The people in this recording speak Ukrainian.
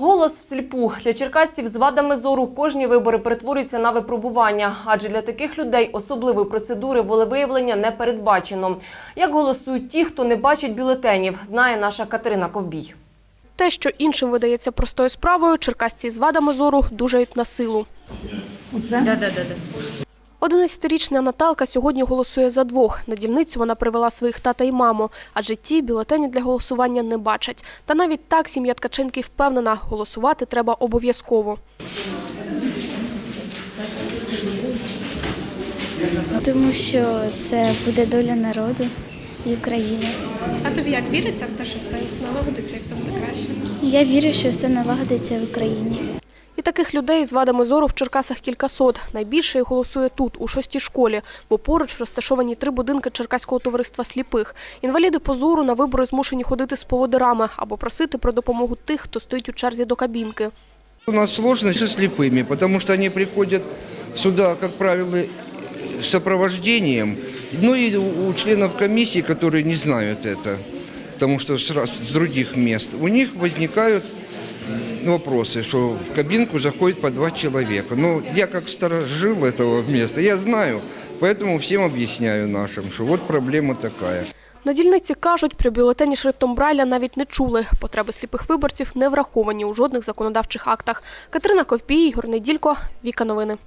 Голос всліпу для черкасців з вадами зору кожні вибори перетворюються на випробування, адже для таких людей особливої процедури волевиявлення не передбачено. Як голосують ті, хто не бачить бюлетенів, знає наша Катерина Ковбій. Те, що іншим видається простою справою, черкасці з вадами зору дужають на силу. Да, да, да, да. 11-річна Наталка сьогодні голосує за двох. На дільницю вона привела своїх тата і маму, адже ті бюлетені для голосування не бачать. Та навіть так сім'я Ткаченків впевнена, голосувати треба обов'язково. Тому що це буде доля народу і України. А тобі як віриться в те, що все налагодиться і все буде краще? Я вірю, що все налагодиться в Україні. І таких людей з вадами зору в Черкасах кількасот. Найбільше їх голосує тут, у шостій школі, бо поруч розташовані три будинки Черкаського товариства сліпих. Інваліди по зору на вибори змушені ходити з поводирами або просити про допомогу тих, хто стоїть у черзі до кабінки. У нас сложность со слепыми, потому что они приходят сюда, как правило, с сопровождением. Ну и у членов комиссии, которые не знают это, потому что с, раз- с других мест, у них возникают вопросы, что в кабинку заходит по два человека. Но я как сторожил этого места, я знаю, поэтому всем объясняю нашим, что вот проблема такая. На дільниці кажуть, про бюлетені шрифтом Брайля навіть не чули. Потреби сліпих виборців не враховані у жодних законодавчих актах. Катерина Ковпій, Ігор Неділько, Віка Новини.